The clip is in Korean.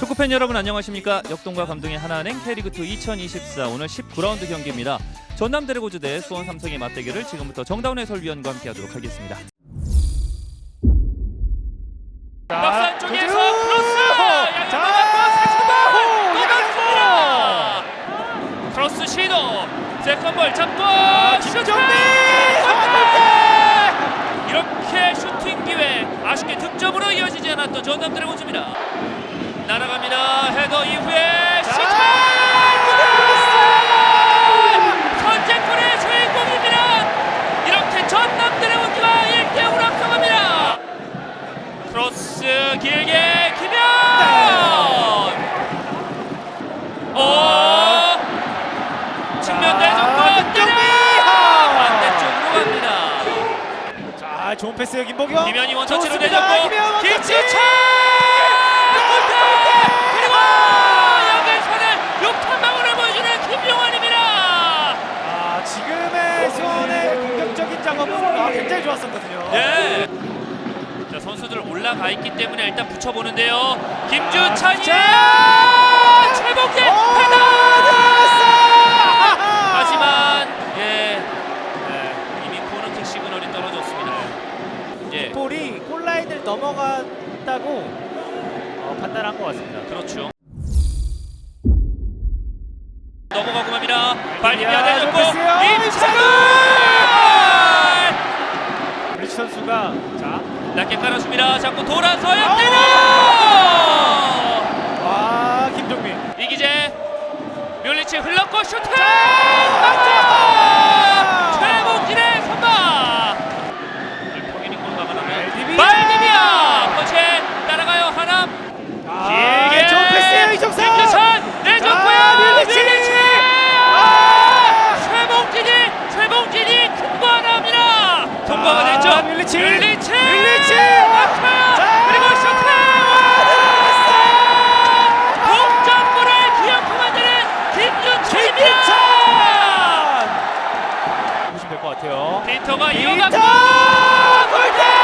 축구팬 여러분 안녕하십니까? 역동과 감동의 하나은행 K리그2 2024 오늘 19라운드 경기입니다. 전남 드래고즈 대 수원 삼성의 맞대결을 지금부터 정다운 해설위원과 함께하도록 하겠습니다. 박스 안쪽에서 크로스! 크로스 시도! 세컨볼 잡고 슈팅! 이렇게 슈팅 기회 아쉽게 득점으로 이어지지 않았던 전남 드래곤즈입니다. 이후에 슈팅! 선제골의 주인공입니다. 이렇게 전남 드래곤즈가 1대 0으로 앞서갑니다. 크로스 길게 김현! 오! 측면 대전과 때려! 반대쪽으로 갑니다. 자, 좋은 패스요 김보경. 김현이 원터치로 좋습니다. 내줬고 김현 원터치! 김치찬 골대 그리고 여기서는 욕탄방울을 보여주는 김용환입니다 아, 지금의 수원의 작업은 아, 굉장히 좋았었거든요. 네. 자 선수들 올라가 있기 때문에 일단 붙여보는데요 김주찬이 아, 최복의 오, 들어갔어! 하지만 예 네, 이미 코너킥 시그널이 떨어졌습니다 예 볼이 골라인을 넘어갔다고 어, 판단한 것 같습니다. 그렇죠. 넘어가고 맙니다. 발리비아 야, 내줬고 선수가 자 낮게 깔아줍니다. 자꾸 돌아서요. 때려! 와 김종민 이기재 뮬리치 흘렀고 슈팅! 자, 맞죠? 릴리치! 릴리치! 릴리치! 맞춰요 자! 그리고 슈팅 와! 동점골을 기어코 만드는 김준철입니다! 보시면 될 것 같아요. 빈터가 이어갔고! 골대!